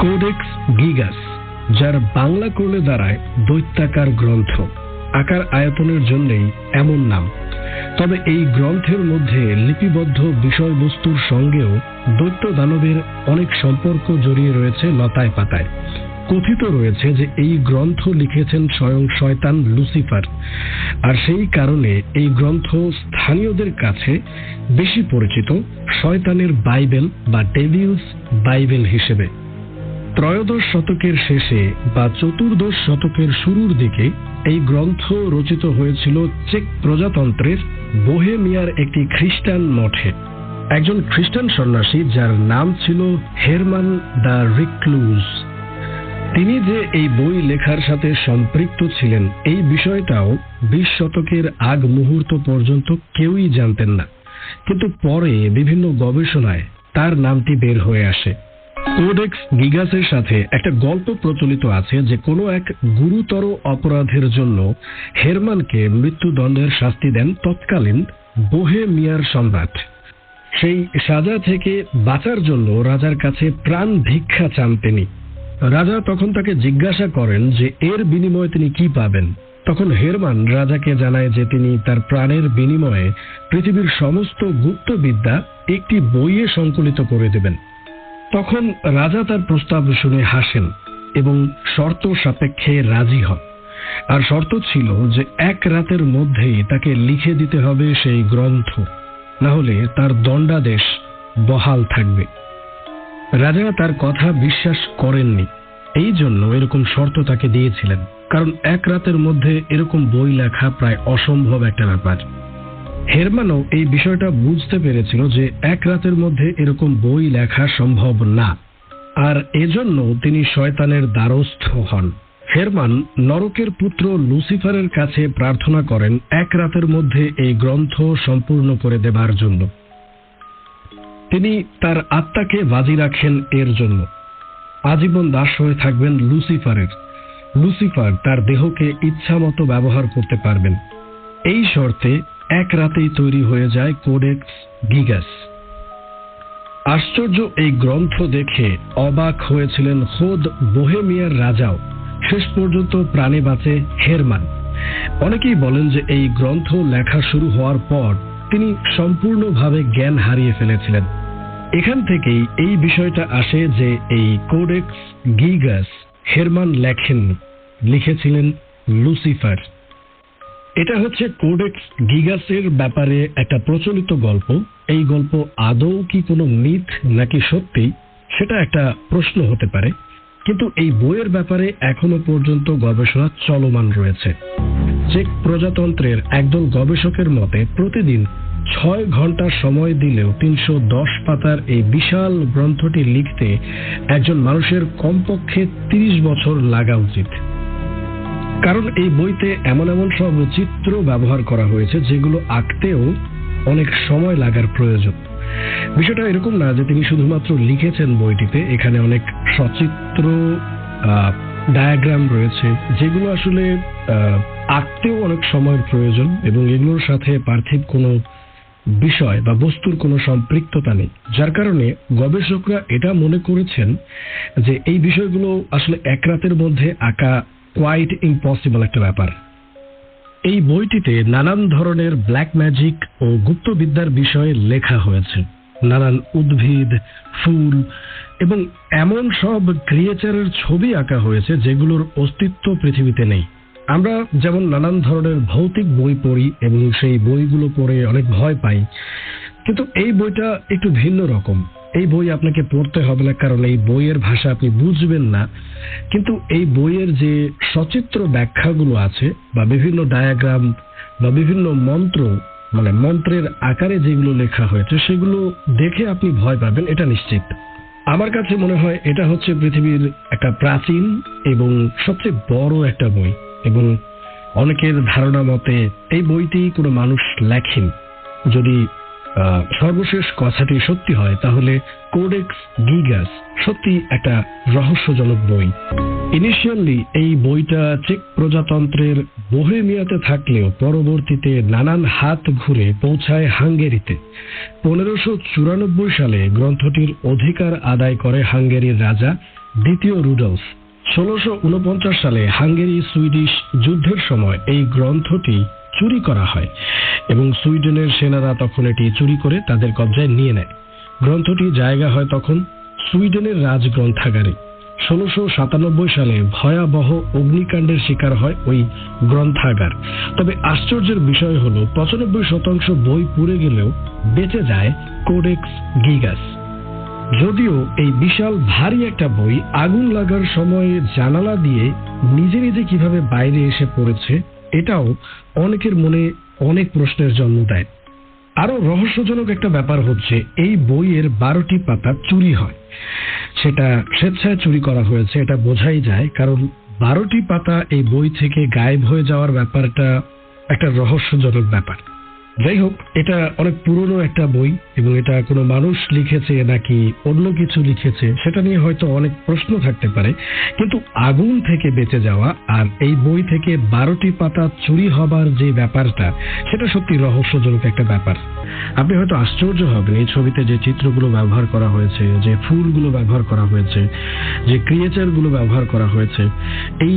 Codex গিগাস যার বাংলা করলে দাঁড়ায় দৈত্যাকার গ্রন্থ। আকার আয়তনের জন্যই এমন নাম। তবে এই গ্রন্থের মধ্যে লিপিবদ্ধ বিষয়বস্তুর সঙ্গেও দৈত্য দানবের অনেক সম্পর্ক জড়িয়ে রয়েছে লতায় পাতায়। কথিত রয়েছে যে এই গ্রন্থ লিখেছেন স্বয়ং শয়তান লুসিফার। আর সেই কারণে এই গ্রন্থ স্থানীয়দের কাছে বেশি পরিচিত শয়তানের বাইবেল বা ডেভিলস বাইবেল হিসেবে। ত্রয়োদশ শতকের শেষে বা চতুর্দশ শতকের শুরুর দিকে এই গ্রন্থ রচিত হয়েছিল চেক প্রজাতন্ত্রের বোহেমিয়ার একটি খ্রিস্টান মঠে। একজন খ্রিস্টান সন্ন্যাসী যার নাম ছিল হেরমান দ্য রিক্লুজ। তিনি যে এই বই লেখার সাথে সম্পৃক্ত ছিলেন, এই বিষয়টাও বিশ শতকের আগ মুহূর্ত পর্যন্ত কেউই জানতেন না। কিন্তু পরে বিভিন্ন গবেষণায় তার নামটি বের হয়ে আসে। কোডেক্স গিগাসের সাথে একটা গল্প প্রচলিত আছে যে কোনো এক গুরুতর অপরাধের জন্য হেরমানকে মৃত্যুদণ্ডের শাস্তি দেন তৎকালীন বোহেমিয়ার সম্রাট। সেই সাজা থেকে বাঁচার জন্য রাজার কাছে প্রাণ ভিক্ষা চান তিনি। রাজা তখন তাকে জিজ্ঞাসা করেন যে এর বিনিময়ে তিনি কি পাবেন? তখন হেরমান রাজাকে জানায় যে তিনি তার প্রাণের বিনিময়ে পৃথিবীর সমস্ত গুপ্তবিদ্যা একটি বইয়ে সংকলিত করে দেবেন। তখন রাজা তার প্রস্তাব শুনে হাসেন এবং শর্ত সাপেক্ষে রাজি হন। আর শর্ত ছিল যে এক রাতের মধ্যেই তাকে লিখে দিতে হবে সেই গ্রন্থ। না হলে তার দণ্ডাদেশ বহাল থাকবে। রাজা তার কথা বিশ্বাস করেননি। এই জন্য এরকম শর্ত তাকে দিয়েছিলেন। কারণ এক রাতের মধ্যে এরকম বই লেখা প্রায় অসম্ভব একটা ব্যাপার। হেরমানও এই বিষয়টা বুঝতে পেরেছিল যে এক রাতের মধ্যে এরকম বই লেখা সম্ভব না। আর এজন্য তিনি শয়তানের দ্বারস্থ হন। হেরমান নরকের পুত্র লুসিফারের কাছে প্রার্থনা করেন এক রাতের মধ্যে এই গ্রন্থ সম্পূর্ণ করে দেবার জন্য। তিনি তার আত্মাকে বাজি রাখেন এর জন্য। আজীবন দাস হয়ে থাকবেন লুসিফারের। লুসিফার তার দেহকে ইচ্ছামতো ব্যবহার করতে পারবেন। এই শর্তে এক রাতেই তৈরি হয়ে যায় কোডেক্স গিগাস। আশ্চর্য এই গ্রন্থ দেখে অবাক হয়েছিলেন খোদ বোহেমিয়ার রাজাও। শেষ পর্যন্ত প্রাণে বাঁচে হেরমান। অনেকেই বলেন যে এই গ্রন্থ লেখা শুরু হওয়ার পর তিনি সম্পূর্ণভাবে জ্ঞান হারিয়ে ফেলেছিলেন। এখান থেকেই এই বিষয়টা আসে যে এই কোডেক্স গিগাস হেরমান লেখেননি, লিখেছিলেন লুসিফার। এটা হচ্ছে কোডেক্স গিগাসের ব্যাপারে একটা প্রচলিত গল্প। এই গল্প আদৌ কি কোনো মিথ নাকি সত্যি? সেটা একটা প্রশ্ন হতে পারে। কিন্তু এই বইয়ের ব্যাপারে এখনও পর্যন্ত গবেষণা চলমান রয়েছে। চেক প্রজাতন্ত্রের একদল গবেষকের মতে, প্রতিদিন ছয় ঘণ্টা সময় দিলেও তিনশো দশ পাতার এই বিশাল গ্রন্থটি লিখতে একজন মানুষের কমপক্ষে তিরিশ বছর লাগা উচিত। কারণ এই বইতে এমন এমন সব চিত্র ব্যবহার করা হয়েছে যেগুলো আঁকতেও অনেক সময় লাগার প্রয়োজন। বিষয়টা এরকম না যে তিনি শুধুমাত্র লিখেছেন বইটিতে, এখানে অনেক সচিত্র ডায়াগ্রাম রয়েছে, যেগুলো আসলে আঁকতেও অনেক সময়ের প্রয়োজন এবং এগুলোর সাথে পার্থিব কোনো বিষয় বা বস্তুর কোনো সম্পৃক্ততা নেই। যার কারণে গবেষকরা এটা মনে করেছেন যে এই বিষয়গুলো আসলে এক রাতের মধ্যে আঁকা কোয়াইট ইম্পসিবল একটা ব্যাপার। এই বইটিতে নানান ধরনের ব্ল্যাক ম্যাজিক ও গুপ্তবিদ্যার বিষয়ে লেখা হয়েছে। নানান উদ্ভিদ, ফুল এবং এমন সব ক্রিয়েচারের ছবি আঁকা হয়েছে যেগুলোর অস্তিত্ব পৃথিবীতে নেই। আমরা যেমন নানান ধরনের ভৌতিক বই পড়ি এবং সেই বইগুলো পড়ে অনেক ভয় পাই, কিন্তু এই বইটা একটু ভিন্ন রকম। এই বই আপনাকে পড়তে হবে না, কারণ এই বইয়ের ভাষা আপনি বুঝবেন না। কিন্তু এই বইয়ের যে সচিত্র ব্যাখ্যাগুলো আছে, বা বিভিন্ন ডায়াগ্রাম বা বিভিন্ন মন্ত্র মানে মন্ত্রের আকারে যেগুলো লেখা হয়েছে, সেগুলো দেখে আপনি ভয় পাবেন, এটা নিশ্চিত। আমার কাছে মনে হয় এটা হচ্ছে পৃথিবীর একটা প্রাচীন এবং সবচেয়ে বড় একটা বই, এবং অনেকের ধারণা মতে এই বইটি কোনো মানুষ লেখেন। যদি সর্বশেষ কথাটি সত্যি হয়, তাহলে কোডেক্স গিগাস সত্যি একটা রহস্যজনক বই। ইনিশিয়ালি এই বইটা চেক প্রজাতন্ত্রের বোহেমিয়াতে থাকলেও পরবর্তীতে নানান হাত ঘুরে পৌঁছায় হাঙ্গেরিতে। পনেরোশো চুরানব্বই সালে গ্রন্থটির অধিকার আদায় করে হাঙ্গেরির রাজা দ্বিতীয় রুডলফ। ষোলোশো উনপঞ্চাশ সালে হাঙ্গেরি সুইডিশ যুদ্ধের সময় এই গ্রন্থটি চুরি করা হয়। এবং সুইডেনের সেনারা তখন এটি চুরি করে তাদের কবজায় নিয়ে নেয়। গ্রন্থটি জায়গা হয় তখন সুইডেনের রাজগ্রন্থাগারে। ষোলোশো সাতানব্বই সালে ভয়াবহ অগ্নিকাণ্ডের শিকার হয় ওই গ্রন্থাগার। তবে আশ্চর্যের বিষয় হলো, পঁচানব্বই শতাংশ বই পুড়ে গেলেও বেঁচে যায় কোডেক্স গিগাস। যদিও এই বিশাল ভারী একটা বই আগুন লাগার সময় জানালা দিয়ে নিজে নিজে কীভাবে বাইরে এসে পড়েছে, এটাও অনেকের মনে অনেক প্রশ্নের জন্ম দেয়। আরও রহস্যজনক একটা ব্যাপার হচ্ছে, এই বইয়ের বারোটি পাতা চুরি হয়। সেটা স্বেচ্ছায় চুরি করা হয়েছে, এটা বোঝাই যায়, কারণ বারোটি পাতা এই বই থেকে গায়েব হয়ে যাওয়ার ব্যাপারটা একটা রহস্যজনক ব্যাপার। যাই হোক এটা অনেক পুরনো একটা বই এবং এটা কোনো মানুষ লিখেছে নাকি অন্য কিছু লিখেছে, সেটা নিয়ে হয়তো অনেক প্রশ্ন থাকতে পারে। কিন্তু আগুন থেকে বেঁচে যাওয়া আর এই বই থেকে বারোটি পাতা চুরি হবার যে ব্যাপারটা, সেটা সত্যি রহস্যজনক একটা ব্যাপার। আপনি হয়তো আশ্চর্য হবেন, এই ছবিতে যে চিত্রগুলো ব্যবহার করা হয়েছে, যে ফুলগুলো ব্যবহার করা হয়েছে, যে ক্রিয়েচারগুলো ব্যবহার করা হয়েছে, এই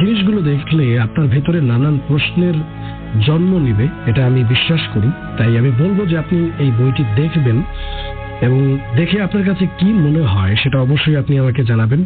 জিনিসগুলো দেখলে আপনার ভেতরে নানান প্রশ্নের জন্ম নিবে, এটা আমি বিশ্বাস করি। তাই আমি বলব যে আপনি এই বইটি দেখবেন এবং দেখে আপনার কাছে কি মনে হয় সেটা অবশ্যই আপনি আমাকে জানাবেন।